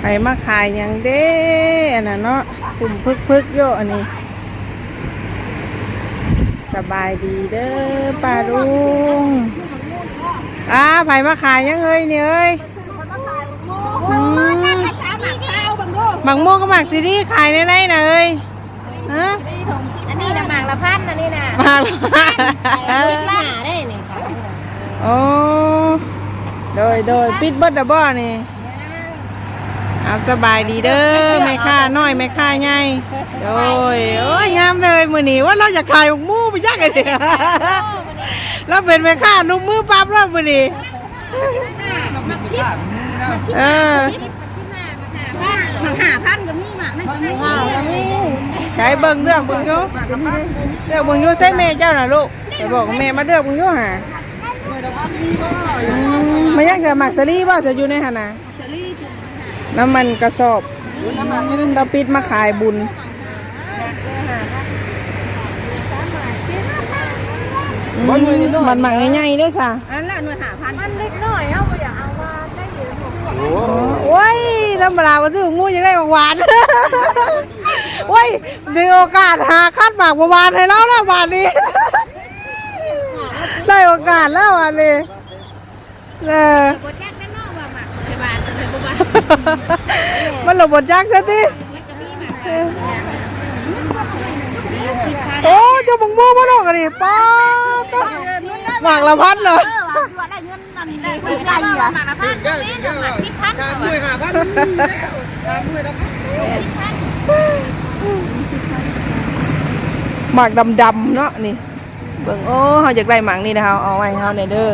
ไปมาขายหยังเด้อันนั้นเนาะกลุ่มพึกพึกๆโยอันนี้ สบายดีเด้อป้าลุงอ้าไผมาขายหยังเอ้ยเนี่ยเอ้ยอืมหมักม่วงกับหมักซีรีส์ขายในไรนะเอ้ยฮะอันนี้นะหมากละพันอันนี้นะมาแล้วหาได้นี่ค่ะโอ้โดยโดยปิดเบิดดับบ่นี่ เอาสบายดีเด้อแม่ค้าน้อยแม่ค้าใหญ่โดยโอ้ยงามเลยมื้อนี้ว่าเราอยากขายหมกหมูไปยักกันเนี่ยเราเป็นแม่ค้าลุงมือปั๊บแล้วมื้อนี้เออหาพันกับมีหมากนั่นก็มีหากับมีใช้เบิ่งเลือกเบิ่งอยู่เลือกเบิ่งอยู่ใส่แม่เจ้าน่ะลูกไปบอกแม่มาเลือกเบิ่งอยู่หาอืมมายังจะหมักสลีบ่จะอยู่ในหั่นน่ะ น้ำมันกระสอบเราปิดมาขายบุญอืมมันหมักง่ายๆเด้วยซะอันละหน่วยหาพันมันเล็กน้อยเอาไปอย่าเอามาได้อยู่โอ้ยธรรมดาว่าซื้องูยังได้หวานโอ้ยมีโอกาสหาคาดหมากประวานให้เราแล้วบานนี้ได้โอกาสแล้ววันนี้เออ บาลตึกพยาบาลมันหลบบทจักซะทีมันก็มีหมากโอ้เจ้าบังโม่มาลงกันดิป้าก็หมากละพันเหรอว่าได้เงินมันได้คนใหญ่อะหมากละพันนี่หมากสิบพันด้วยหาพันมันมีแล้วตามด้วยนะหมากดำๆเนาะนี่เบิ่งโอ้เขาอยากได้หมากนี่นะเขาเอาไว้ให้เขาในอยเด้อ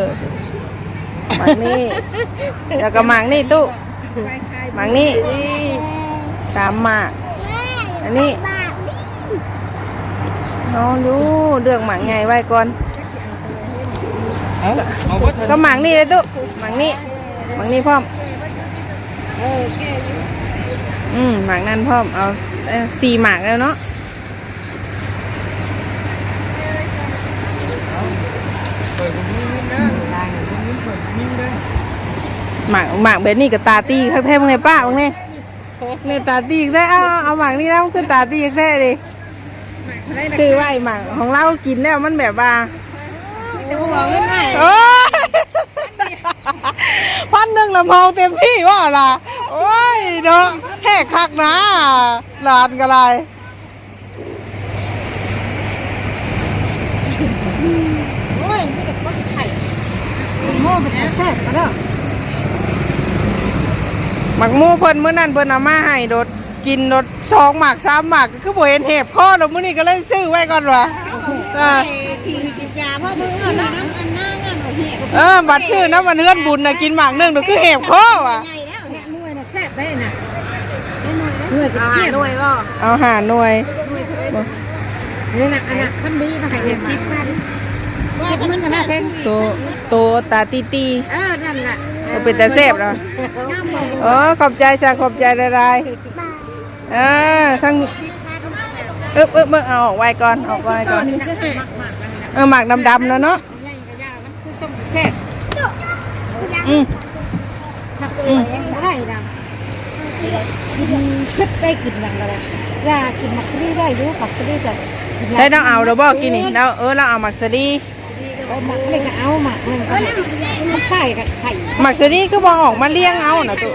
หมากนี่แล้วก็หมากนี่ตู้ หมากนี่สามหมากอันนี้เอาดูเลือกหมากใหญ่ไว้ก่อนเอาเอาวัดก็หมากนี่เลยตู้หมากนี่หมากนี่พร้อมอืมหมากนั่นพร้อมเอาเอ่อสี่หมากแล้วเนาะเปิดผมนี่นะลายผมนี่เปิดนิ่งเลย หมากหมากแบบนี้กับตาตีข้างแท้มึงไงป้ามึงเนี่ยเนี่ยตาตีอีกแท้เอาเอาหมากนี่แล้วคือตาตีอีกแท้ดิซื้อไว้หมากของเรากินแล้วมันแบบว่าหัวเงินไหนโอ้ยพันหนึ่งลำพงเต็มที่ว่าล่ะโอ้ยเนาะแหกคักนะหลานกันไรหมัก หมูเพิ่นมื้อนั้นเพิ่นเอามาให้โดดกินโดดสองหมากสามหมากก็คือบ่เห็นเห็บข้อแล้วมื้อนี้ก็เลยซื้อไว้ก่อนว่ะอ่าทีกินยาพ่อมึงเอาน้ำอันน้ำอันหนูเหี้ยเออบัตรชื่อน้ำมันเฮือนบุญนะกินหมากหนึงเดี๋ยวคือเห็บคอว่ะใหญ่แล้วเนี่ยมวยน่ะแซ่บได้น่ะมวยจะเที่ยมวยบ่เอาหาหน่วยนี่น่ะอันน่ะคำดีมาให้เนี่ยสิบพันเก็บเงินกันนะเพ่งตัวตัวตาตีตีเออนั่นแหละ มันเป็นแต่แซ่บแล้วย่ำบ่เออขอบใจจ้ะขอบใจละลายๆเออทั้งเอ๊บเอ๊บเอ๊บเอาออกไว้ก่อนออกไว้ก่อนนี่คือหาเออหมากดำๆนะเนาะใหญ่กับยามันคือส้มแซ่บอืมผักเองบ่ได้ดำคิดได้กินอย่างไรยากินมักซี่ได้อยู่มักซี่จะใช้ต้องเอาเดี๋ยวบอกกินนี่แล้วเออเราเอาหมัก สดีหมักเลยก็เอาหมักมันก็มันไข่กับไข่หมักสดีก็บองออกมาเลี้ยงเอานะตัว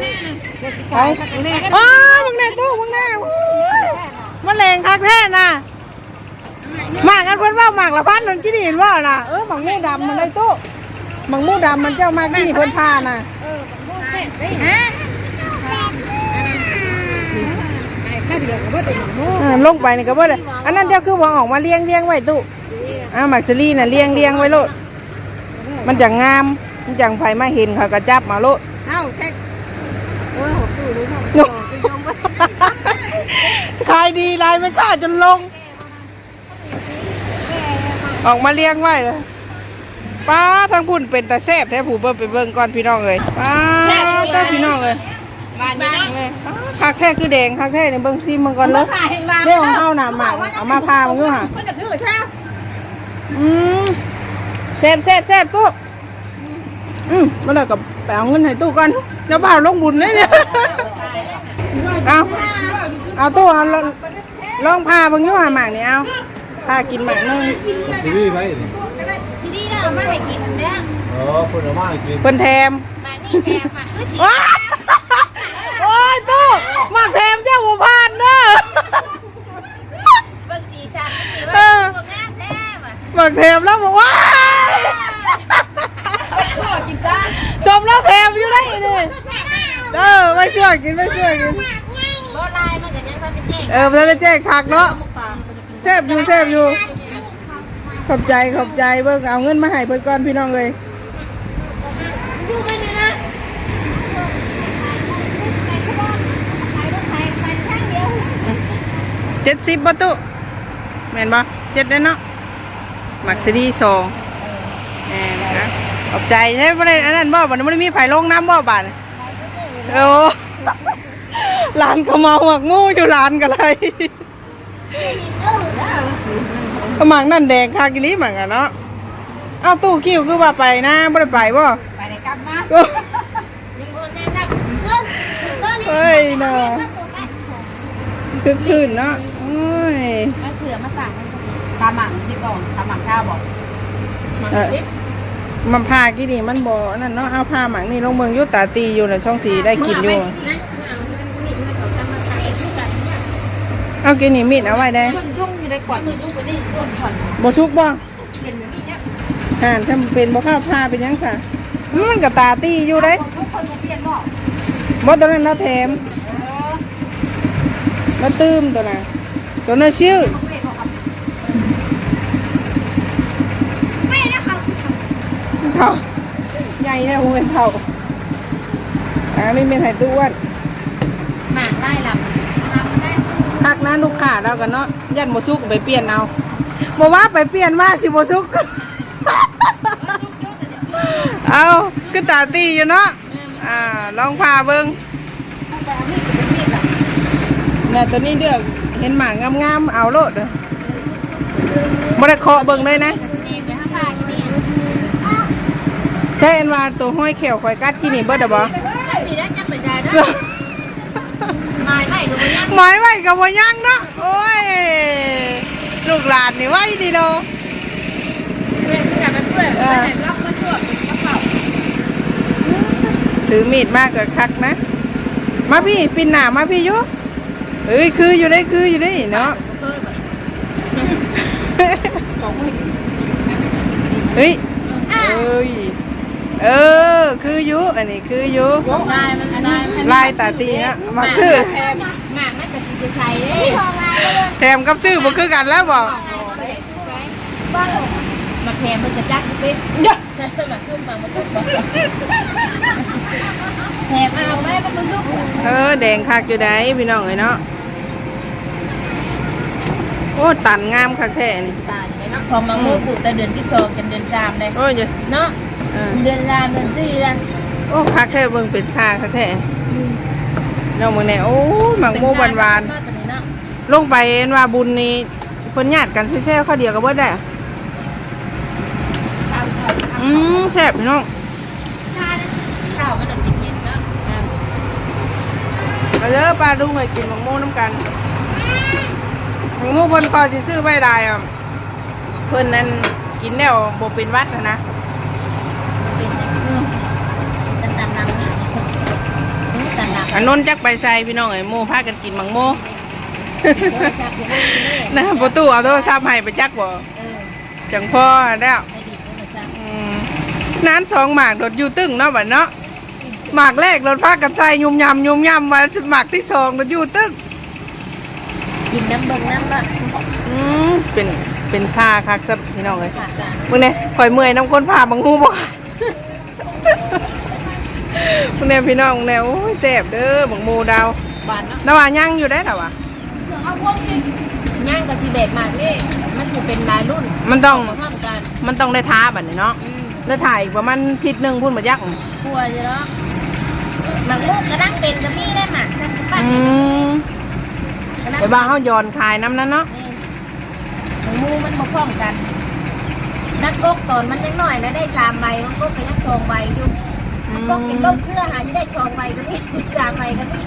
ไปอ้ามึงแน่ตู้มึงแน่มันแรงคักแท้น่ะหมากกันเพิ่นว่าหมากละพันนนกี่นี่เห็นว่าน่ะเออหมากมูดำมันเลยตู้หมากมูดำมันเจ้ามากนี่เพิ่นพาน่ะฮะข้าเดียวก็ว่าเป็นหมูอ่าลงไปนี่ก็บ่ได้อันนั้นเจ้าคือบ่ออกมาเลี้ยงเลี้ยงไว้ตู้ อ่าหมักสลีน่ะเลี้ยงเลี้ยงไว้โลด มันจะงาม มันจังไผมาเห็นเขาก็จับมาโลดเอ้าแท็กโอ้ยหัวตู้รู้มั้งขายดีลายไม่ค่าจนลง ออกมาเลี้ยงไว้เลยป้าทั้งพุ่นเป็นตาแซ่บแท้ผู้เบิ่งไปเบิ่งก่อนพี่น้องเลยป้าตาพี่น้องเลยบ้านบ้านคักแท้คือแดงคักแท้เนี่ยเบิ่งซิมมันก่อนเลยเรื่องของเฮาน่ะหมากเอามาพามันอยู่ห่ะคนจะถื อเช้าอืมแซ่บแซ่บแซ่บตู้อืมมาแล้วกับไปเอาเงินให้ตู้ก่อนแล้วพาลงบุญเลยเนี่ยเอาเอาตู้เอาลองลองพาเบิ่งอยู่หาหมากนี่เอาพากินหมากหนึงทีวีไปทีนี้เราเอามาให้กินเนี่ยอ๋อคนละมากกินเพิ่นแถม มานี่แถมมาคือฉีด ว้ายโอ้ยตู้หมากแถมเจ้าหัวพานเด้อ เบิ่งสีชันสี เอ ว่า อ พวกงามแท้ มาหมากแถมแล้วบอกว่าขอกินจ้าจมแล้วแถมอยู่ได้นี่เออไม่ช่วยกินไม่ช่วยกินบ่ลายมันก็ยังทันเป็นเองเออเพื่อนแจ้งคักเนาะแซบอยู่แซบอยู่ ขอบใจขอบใจเบิ่งเอาเงินมาให้เพิ่นก่อนพี่น้องเลยดูมันนี่นะเจ็ดสิบประตูแม่นบ่เจ็ดได้เนาะ หมักซีดีสองแม่นนะขอบใจใช่บ่ได้อันนั้นบ่บัดนี้บ่ได้มีไผลงน้ำบ่บาดโอ้หลานก็มาหมักหมูอยู่หลานก็เลยหมักนั่นแดงคากิลิเหมือนกันเนาะเอาตู้คิวคือว่าไปนะบ่ได้ไปบ่ไปเลยกลับมาโอ้มีคนแน่นักเกินเกินเฮ้ยเนาะคึกคืนเนาะโอ้ยเอาเสือมาสั่งป ลาหมักที่บอกปลาหมักข้าวบอกหมักเออทิพมันพากี่นี่มันบ่นั่นเนาะเอาผ้าหมังนี่ลงเมืองอยุตาตีอยู่น่ะช่องสีได้กินอยู่นะเมื่อเอาเงินนี่เงินเขาจะมาขายทุกกันเนี่ยเอากินนี่มีดเอาไว้ได้เพิ่งส่งอยู่ในกวาดเพิ่งยุ่งไปได้ต้นผ่อนบ่ชุกบ่เป็นแบบนี้เนี่ยห่านถ้าเป็นบ่ข้าวผ้าเป็นหยังซะมันก็ตาตีอยู่เด้ทุกคนมาเปลี่ยนบอกบ่ตัวนั้นเราแถมเออเราตื้มตัวน่ะตัวนั้นชื่อ เขาเปลี่ยนบอกครับไม่นะครับ เท่าใหญ่นะโอ้ยเท่าอันนี้เป็นไห้ตู้อ้วนหมากได้ลำงามได้คักนะลูกค้าเรากันเนาะยันบ่ชุกไปเปลี่ยนเอาบ่ว่าไปเปลี่ยนมาสิบ่ชุกเอาคือตาตีอยู่เนาะอ่าลองพาเบิงเนี่ยตัวนี้เดือกเห็นหมากงามๆเอาโลดเด้อบ่ได้เคาะเบิงเลยนะ กับสเนกไปห้าบาทที่นี่ ใช่อันว่าตัวห้อยเขียวข่อยกัดกินนี่เบิดเด้อบ่ดีแล้วจะไปได้ด้วยไม้ไม่ก็ไม่ยังหมายไว้กับบ่ยังเนาะโอ้ยลูกหลานนี่ไว้ดีโลเพื่อนกันนั่นเพื่อนแต่ล็อกมันตัวกระเป๋าถือมีดมากก็คักนะ มาพี่ปินหน้ามาพี่อยู่เอ้ยคืออยู่ได้คืออยู่ได้เนาะเคยแบบสองมือเฮ้ยเอ้ย เออ คืออยู่อันนี้คืออยู่ได้มันได้ลายตาตีนะมาคือแทมหมากมันจะจะใช้ได้ทองลายเลยแถมกับซื้อบ่คือกันแล้วบ่มาแทมมันจะจักปิ๊บเยอะมาขึ้นมามาขึ้นมาแทมเอาไว้มันมันลุกเออแดงคักอยู่ได้พี่น้องเอ้ยเนาะโอ้ตันงามคักแท้นี่ตายเลยเนาะพอมาโง่ปลูกแต่เดือนที่สองจนเดือนสามเลยโอ้ยเจ้าเนาะ เออเดือนสามเดือนสี่แล้วโอ้คักแท้เบิ่งเป็นชาคักแท้น้องมึงแน่โอ้ยหมักโมหวานๆลงไปเห็นว่าบุญนี่เพิ่นญาติกันแซ่ๆข้าวเดียวก็เบิดได้อะอืมแซ่บพี่น้องข้าวมันจะกินเย็นเนาะมาเด้อปลาดุงไปกินหมักโมน้ำกันหมักโมเพิ่นก็สิซื้อไว้ได้อะเพิ่นนั่นกินแล้วบ่เป็นหวัดนะนะ เป็นตันตันนังตันนัง อันนนจักไปใส่พี่น้องไอ้โมพากันกินหมักโมเดี๋ยวจะไปนั่งกินเลยนะประตูเอาโทรศัพท์ให้ไปจักบ่เออจังพ่อแล้วไปดิบไปจ้ะอืมนานสองหมากรถอยู่ตึ้งเนาะบัดเนาะหมากแรกรถพากันใส่ยุ่มยำยุ่มยำมาหมากที่สองรถอยู่ตึ้งกินน้ำเบิ่งน้ำละอืมเป็นเป็นซาคักซับพี่น้องเลยขาดสารมึงเนี่ยข่อยเมื่อยน้ำคนพาบังหูบ่ มึงเนี่ยพี่น้องมึงเนี่ยโอ้ยแซ่บเด้อบังหมูดาวบานเนาะนว่ายังอยู่ได้หรอวะย่างกับชีเบ็ดมากนี่มันถือเป็นลายรุ่นมันต้องมาทำกันมันต้องได้ท้าบัดนี้เนาะอืมแล้วถ่ายอีกประมาณทิศหนึ่งพุ่นมายักกลัวอยู่เนาะหมักมุกกระดังเป็นกับนี่ได้หมักสักปั้นอืมกระดังไปบ้านเขาย้อนขายน้ำนั้นเนาะนี่หมูมันมาพร้อมกัน นักกกตอนมันยังน้อยนะได้สามใบมันกกก็ยังชองใบอยู่อืนั กมกกเป็นร่มเครือหาที่ได้ชองใบก็นี่สามใบก็นี่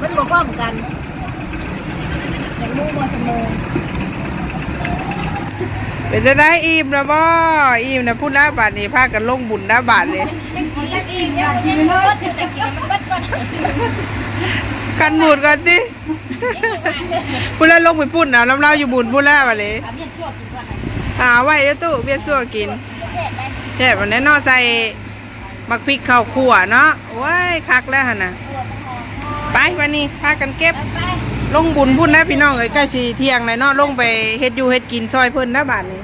มันบอกพร้อมกันแต่มูบ่เสมอเป็นจะได้อิ่มนะบ่อิ่มนะพูดนะบาทนี้พากันลงบุญนะบาทนี้กินแล้วอิ่มยังกินไม่หมดแต่กินมันเบิดก่อนกันหมุดก่อนสิพูดแล้วลงไปปุ่นเอาน้ำเล่าอยู่บุญพูดแล้วบาทนี้ทำยังชั่วกินก่อนนะหาไว้แล้วตู้เบี้ยซั่วกินแค่ได้แค่วันนี้นอใส่ มักพริกข้าวคั่วเนาะโอ้ยคักแล้วหั่นน่ะไปวันนี้พากันเก็บ ลงบุญพุ่นนะพี่น้องเอ้ยใกล้สิเที่ยงเลยเนาะลงไปเฮ็ดอยู่เฮ็ดกินซอยเพิ่นนะบาทนี้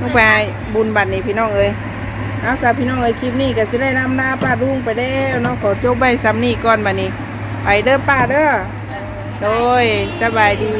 ลงไปบุญบัดนี้พี่น้องเอ้ยเอาซะพี่น้องเอ้ยคลิปนี้ก็สิได้นำหน้าป้าลุงไปแล้วเนาะขอจบใบซ้ำนี้ก่อนบัดนี้ ไปเด้อป้าเด้อโดยสบายดี